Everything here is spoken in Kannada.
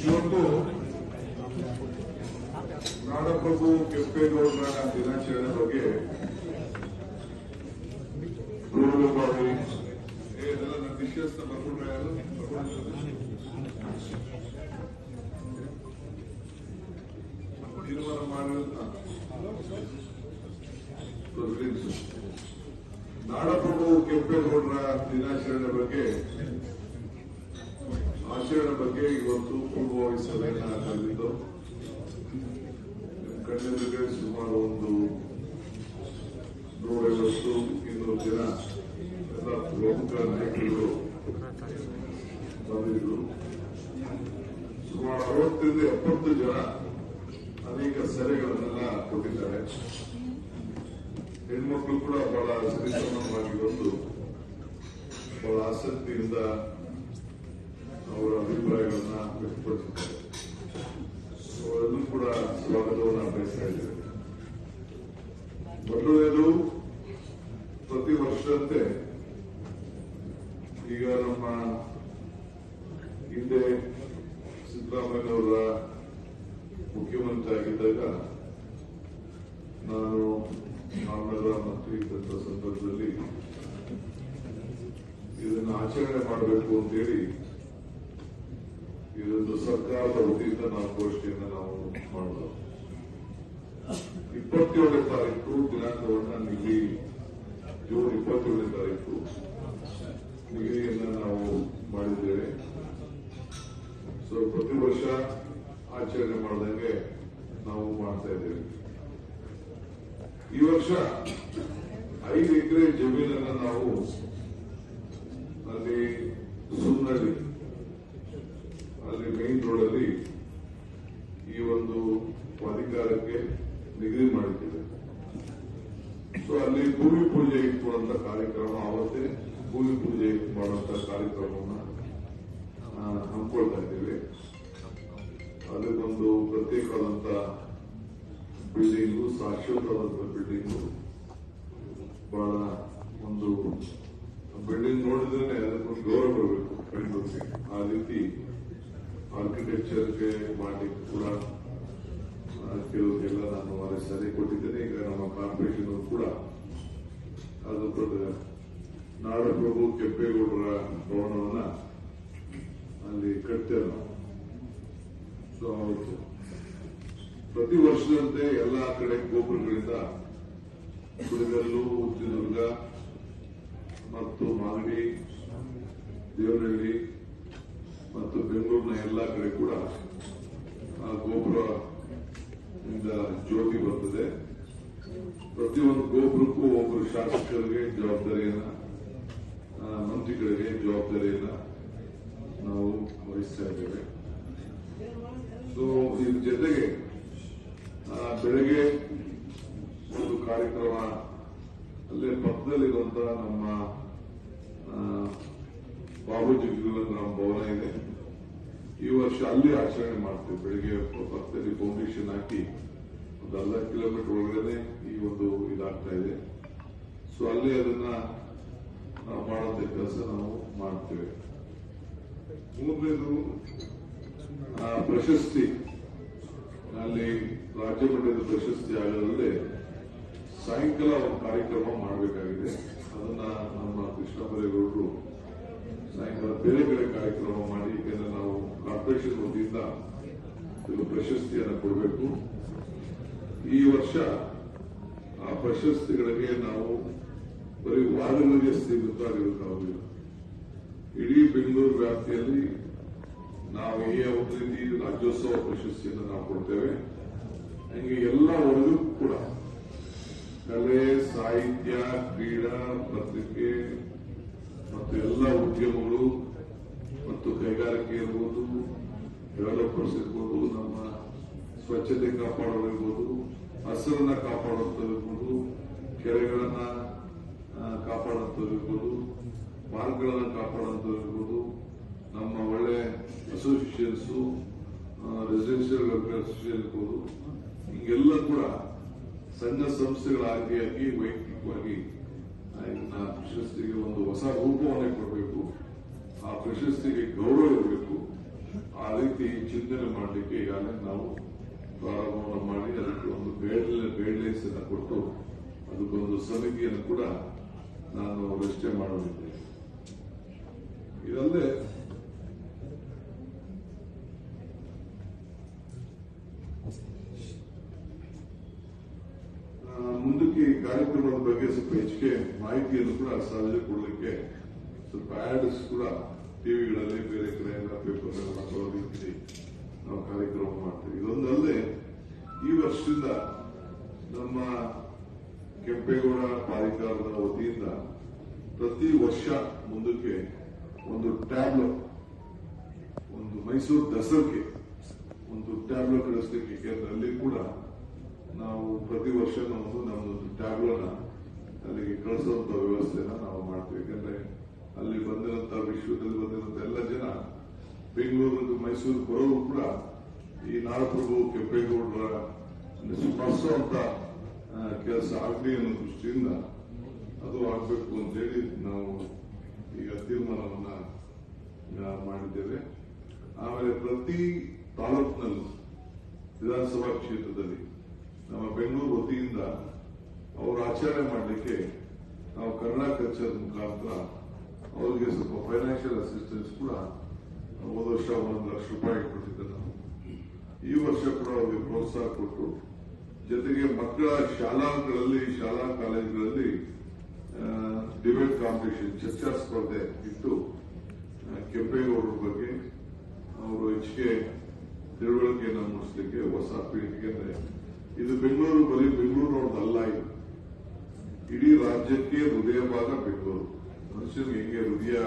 ಇವತ್ತು ನಾಡಪ್ರಭು ಕೆಂಪೇಗೌಡರ ದಿನಾಚರಣೆ ಬಗ್ಗೆ ಏ, ಇದೆಲ್ಲ ನನ್ನ ವಿಷಯಸ್ ಬರ್ಕೊಂಡ್ರೆ ಯಾರು ತೀರ್ಮಾನ ಮಾಡಿದ ನಾಡಪ್ರಭು ಕೆಂಪೇಗೌಡರ ದಿನಾಚರಣೆ ಬಗ್ಗೆ ಆಚರಣೆ ಬಗ್ಗೆ ಇವತ್ತು ಪೂರ್ವವಹಿಸಬೇಕಾಗಿದ್ದು ಕರೆದಿದ್ದು ಕಣ್ಣೆದುರಿಗೆ ಸುಮಾರು ಒಂದು ನೂರೈವತ್ತು ಇನ್ನೂರು ಜನ ಎಲ್ಲ ಪ್ರಮುಖ ನಾಯಕರು ಬಂದಿದ್ರು. ಸುಮಾರು ಅರವತ್ತರಿಂದ ಎಪ್ಪತ್ತು ಜನ ಅನೇಕ ಸಲಹೆಗಳನ್ನೆಲ್ಲ ಕೊಟ್ಟಿದ್ದಾರೆ. ಹೆಣ್ಮಕ್ಳು ಕೂಡ ಬಹಳ ಸರಿಸಮಾನವಾಗಿ ಬಂದು ಬಹಳ ಆಸಕ್ತಿಯಿಂದ ಅವರ ಅಭಿಪ್ರಾಯಗಳನ್ನ ವ್ಯಕ್ತಪಡಿಸಿದ್ದಾರೆ ಅವರನ್ನು ಕೂಡ ಸ್ವಾಗತವನ್ನು ಬಯಸ್ತಾ ಇದ್ದೇವೆ ಮೊದಲನೇದು ಪ್ರತಿ ವರ್ಷದಂತೆ ಈಗ ನಮ್ಮ ಹಿಂದೆ ಸಿದ್ದರಾಮಯ್ಯನವರ ಮುಖ್ಯಮಂತ್ರಿ ಆಗಿದ್ದಾಗ ನಾನು ನಾಮನಗರ ಮಂತ್ರಿ ಇದ್ದಂಥ ಸಂದರ್ಭದಲ್ಲಿ ಇದನ್ನು ಆಚರಣೆ ಮಾಡಬೇಕು ಅಂತೇಳಿ ಇದೊಂದು ಸರ್ಕಾರದ ವತಿಯಿಂದ ನಾವು ಗೋಷ್ಠಿಯನ್ನು ನಾವು ಮಾಡಬಹುದು ಇಪ್ಪತ್ತೇಳನೇ ತಾರೀಕು ದಿನಾಂಕವನ್ನು ನಿಗದಿ, ಜೂನ್ ಇಪ್ಪತ್ತೇಳನೇ ತಾರೀಕು ನಿಗದಿಯನ್ನು ನಾವು ಮಾಡಿದ್ದೇವೆ. ಸೊ, ಪ್ರತಿ ವರ್ಷ ಆಚರಣೆ ಮಾಡಿದಂಗೆ ನಾವು ಮಾಡ್ತಾ ಇದ್ದೇವೆ. ಈ ವರ್ಷ ಐದು ಎಕರೆ ಜಮೀನನ್ನ ನಾವು ಅಲ್ಲಿ ಸುಮ್ಮನಳ್ಳಿ ಬಹಳ ಒಂದು ಬಿಲ್ಡಿಂಗ್ ನೋಡಿದ್ರೆ ಅದಕ್ಕೊಂದು ಗೌರವ ಬರಬೇಕು ಬೆಂಗಳೂರಿಗೆ ಆ ರೀತಿ ಆರ್ಕಿಟೆಕ್ಚರ್ಗೆ ಮಾಡಿ ಕೂಡ ಕೆಲವರಿಗೆಲ್ಲ ನಾನು ಅಲ್ಲಿ ಸಲಹೆ ಕೊಟ್ಟಿದ್ದೇನೆ. ಈಗ ನಮ್ಮ ಕಾರ್ಪೊರೇಷನ್ ಅವರು ಕೂಡ ಅದು ನಾಡಪ್ರಭು ಕೆಂಪೇಗೌಡರ ಭವನವನ್ನ ಅಲ್ಲಿ ಕಟ್ತೇವೆ ನಾವು ಸೊ ಪ್ರತಿ ವರ್ಷದಂತೆ ಎಲ್ಲ ಕಡೆ ಗೋಪುರಗಳಿಂದ ಕುಡಿಗಲ್ಲು ಉದ್ದಿದುರ್ಗ ಮತ್ತು ಮಾಗಡಿ, ದೇವನಹಳ್ಳಿ ಮತ್ತು ಬೆಂಗಳೂರಿನ ಎಲ್ಲ ಕಡೆ ಕೂಡ ಆ ಗೋಪುರ ಜ್ಯೋತಿ ಬರ್ತದೆ. ಪ್ರತಿಯೊಂದು ಗೋಪುರಕ್ಕೂ ಒಬ್ಬರು ಶಾಸಕರಿಗೆ ಜವಾಬ್ದಾರಿಯನ್ನ ಮಂತ್ರಿಗಳಿಗೆ ಜವಾಬ್ದಾರಿಯನ್ನ ನಾವು ವಹಿಸ್ತಾ ಇದ್ದೇವೆ. ಸೊ ಇದ್ರ ಜೊತೆಗೆ ಬೆಳಗ್ಗೆ ಕಾರ್ಯಕ್ರಮ ಅಲ್ಲೇ ಪಕ್ಕದಲ್ಲಿರುವಂತ ನಮ್ಮ ಬಾಬುಜಿ ನಮ್ಮ ಭವನ ಇದೆ. ಈ ವರ್ಷ ಅಲ್ಲಿ ಆಚರಣೆ ಮಾಡ್ತೀವಿ. ಬೆಳಿಗ್ಗೆ ಪಕ್ಕದಲ್ಲಿ ಫೌಂಡೇಶನ್ ಹಾಕಿ ಒಂದು ಅರ್ಧ ಕಿಲೋಮೀಟರ್ ಒಳಗಡೆ ಈ ಒಂದು ಇದಾಗ್ತಾ ಇದೆ. ಸೊ ಅಲ್ಲಿ ಅದನ್ನ ನಾವು ಮಾಡುವಂತ ಕೆಲಸ ನಾವು ಮಾಡ್ತೇವೆ. ಮೂರನೇದು ಪ್ರಶಸ್ತಿ. ಅಲ್ಲಿ ರಾಜ್ಯ ಮಟ್ಟದ ಪ್ರಶಸ್ತಿ ಆಗೋದ್ರಲ್ಲೇ ಸಾಯಂಕಾಲ ಒಂದು ಕಾರ್ಯಕ್ರಮ ಮಾಡಬೇಕಾಗಿದೆ. ಅದನ್ನ ನಮ್ಮ ಕೃಷ್ಣ ಬರೇಗೌಡರು ಸಾಯಂಕಾಲ ಬೇರೆ ಬೇರೆ ಕಾರ್ಯಕ್ರಮ ಮಾಡಿ ಯಾಕೆಂದ್ರೆ ನಾವು ಕಾರ್ಪೊರೇಷನ್ ವತಿಯಿಂದ ಕೆಲವು ಪ್ರಶಸ್ತಿಯನ್ನು ಕೊಡಬೇಕು. ಈ ವರ್ಷ ಆ ಪ್ರಶಸ್ತಿಗಳಿಗೆ ನಾವು ಬರೀ ವಾರ್ಡ್ಗಳಿಗೆ ಸೀಮಿತವಾಗಿರೋಕ್ಕಾಗಲಿಲ್ಲ ಇಡೀ ಬೆಂಗಳೂರು ವ್ಯಾಪ್ತಿಯಲ್ಲಿ ನಾವು ಈ ರೀತಿ ರಾಜ್ಯೋತ್ಸವ ಪ್ರಶಸ್ತಿಯನ್ನು ನಾವು ಕೊಡ್ತೇವೆ. ಹಂಗೆ ಎಲ್ಲ ವರ್ಗಕ್ಕೂ ಕೂಡ. ಕಲೆ ಸಾಹಿತ್ಯ ಕ್ರೀಡಾ ಪತ್ರಿಕೆ ಮತ್ತು ಎಲ್ಲ ಉದ್ಯಮಗಳು ಮತ್ತು ಕೈಗಾರಿಕೆ ಇರ್ಬೋದು ಡೆವಲಪರ್ಸ್ ಇರ್ಬೋದು ನಮ್ಮ ಸ್ವಚ್ಛತೆ ಕಾಪಾಡೋದಿರ್ಬೋದು ಹಸಿರನ್ನ ಕಾಪಾಡುವಂಥದ್ದು ಇರ್ಬೋದು ಕೆರೆಗಳನ್ನ ಇರ್ಬೋದು ಪಾರ್ಕ್ಗಳನ್ನ ಕಾಪಾಡುವಂಥದ್ದು ನಮ್ಮ ಒಳ್ಳೆ ಅಸೋಸಿಯೇಷನ್ಸು ರೆಸಿಡೆನ್ಷಿಯಲ್ ಅಸೋಸಿಯೇಷನ್ ಇರ್ಬೋದು ಹಿಂಗೆಲ್ಲ ಕೂಡ ಸಂಘ ಸಂಸ್ಥೆಗಳ ಆಯ್ಕೆಯಾಗಿ ವೈಯಕ್ತಿಕವಾಗಿ ಆ, ಪ್ರಶಸ್ತಿಗೆ ಒಂದು ಹೊಸ ರೂಪವನ್ನು ಕೊಡಬೇಕು. ಆ ಪ್ರಶಸ್ತಿಗೆ ಗೌರವ ಇರಬೇಕು. ಆ ರೀತಿ ಚಿಂತನೆ ಮಾಡಲಿಕ್ಕೆ ಈಗಾಗಲೇ ನಾವು ಪ್ರಾರಂಭವನ್ನು ಮಾಡಿ ಅದಕ್ಕೆ ಒಂದು ಗೈಡ್ ಗೈಡ್ಲೈನ್ಸ್ ಅನ್ನು ಕೊಟ್ಟು ಅದಕ್ಕೊಂದು ಸಮಿತಿಯನ್ನು ಕೂಡ ನಾನು ರಚನೆ ಮಾಡಲಿದ್ದೇನೆ. ಇದಲ್ಲದೆ ಆ, ಮುಂದಕ್ಕೆ ಈ ಕಾರ್ಯಕ್ರಮದ ಬಗ್ಗೆ ಸ್ವಲ್ಪ ಹೆಚ್ಚಿಗೆ ಮಾಹಿತಿಯನ್ನು ಕೂಡ ಸಾರ್ವಜನಿಕ ಕೊಡಲಿಕ್ಕೆ ಸ್ವಲ್ಪ ಆಡ್ಸ್ ಕೂಡ ಟಿವಿಗಳಲ್ಲಿ ಬೇರೆ ಕಡೆ ಎಲ್ಲ ಬರೋ ರೀತಿಯಲ್ಲಿ ನಾವು ಕಾರ್ಯಕ್ರಮ ಮಾಡ್ತೀವಿ. ಇದೊಂದಲ್ಲದೆ ಈ ವರ್ಷದಿಂದ ನಮ್ಮ ಕೆಂಪೇಗೌಡ ಪ್ರಾಧಿಕಾರದ ವತಿಯಿಂದ ಪ್ರತಿ ವರ್ಷ ಮುಂದಕ್ಕೆ ಒಂದು ಟ್ಯಾಬ್ಲೆಟ್ ಒಂದು ಮೈಸೂರು ದಸರಾಕ್ಕೆ ಒಂದು ಟ್ಯಾಬ್ಲೋ ಕಳಿಸ್ಲಿಕ್ಕೆ ಕೇಂದ್ರದಲ್ಲಿ ಕೂಡ ನಾವು ಪ್ರತಿ ವರ್ಷ ಒಂದು ನಮ್ಮದೊಂದು ಟ್ಯಾಬ್ಲೋನ ಕಳಿಸುವಂತ ವ್ಯವಸ್ಥೆನ ನಾವು ಮಾಡ್ತೀವಿ. ಯಾಕಂದ್ರೆ ಅಲ್ಲಿ ಬಂದಿರುವಂತ ವಿಶ್ವದಲ್ಲಿ ಬಂದಿರುವಂತ ಎಲ್ಲ ಜನ ಬೆಂಗಳೂರು ಮೈಸೂರು ಬರೋರು ಕೂಡ ಈ ನಾಡಪ್ರಭು, ಕೆಂಪೇಗೌಡರ ಸ್ಮರಿಸುವಂತ ಕೆಲಸ ಆಗಲಿ ಅನ್ನೋ ದೃಷ್ಟಿಯಿಂದ ಅದು ಆಗಬೇಕು ಅಂತೇಳಿ ನಾವು ಈಗ ತೀರ್ಮಾನವನ್ನ ಮಾಡಿದ್ದೇವೆ. ಆಮೇಲೆ ಪ್ರತಿ ತಾಲೂಕಿನಲ್ಲೂ ವಿಧಾನಸಭಾ ಕ್ಷೇತ್ರದಲ್ಲಿ ನಮ್ಮ ಬೆಂಗಳೂರು ವತಿಯಿಂದ ಅವರು ಆಚರಣೆ ಮಾಡಲಿಕ್ಕೆ ನಾವು ಕನ್ನಡ ಕಲ್ಚರ್ ಮುಖಾಂತರ ಅವರಿಗೆ ಸ್ವಲ್ಪ ಫೈನಾನ್ಷಿಯಲ್ ಅಸಿಸ್ಟೆನ್ಸ್ ಕೂಡ ಹೋದ ವರ್ಷ ಒಂದು ಲಕ್ಷ ರೂಪಾಯಿ ಕೊಟ್ಟಿದ್ದೆ ನಾವು ಈ ವರ್ಷ ಕೂಡ ಅವರಿಗೆ ಪ್ರೋತ್ಸಾಹ ಕೊಟ್ಟು, ಜೊತೆಗೆ ಮಕ್ಕಳ ಶಾಲಾಗಳಲ್ಲಿ, ಶಾಲಾ ಕಾಲೇಜುಗಳಲ್ಲಿ ಡಿಬೇಟ್ ಕಾಂಪಿಟೇಷನ್ ಚರ್ಚಾ ಸ್ಪರ್ಧೆ ಇಟ್ಟು ಕೆಂಪೇಗೌಡರ ಬಗ್ಗೆ ಅವರು ಹೆಚ್ಚಿಗೆ ತಿಳುವಳಿಕೆಯನ್ನು ಮೂಡಿಸಲಿಕ್ಕೆ ಹೊಸ ಪೀಳಿಗೆ ಇದು ಬೆಂಗಳೂರು ಬರೀ ಬೆಂಗಳೂರಿನವ್ರದ್ದಲ್ಲ ಇದು. ಇಡೀ ರಾಜ್ಯಕ್ಕೆ ಹೃದಯ ಬೆಂಗಳೂರು. ಮನುಷ್ಯನಿಗೆ ಹೆಂಗೆ ಹೃದಯ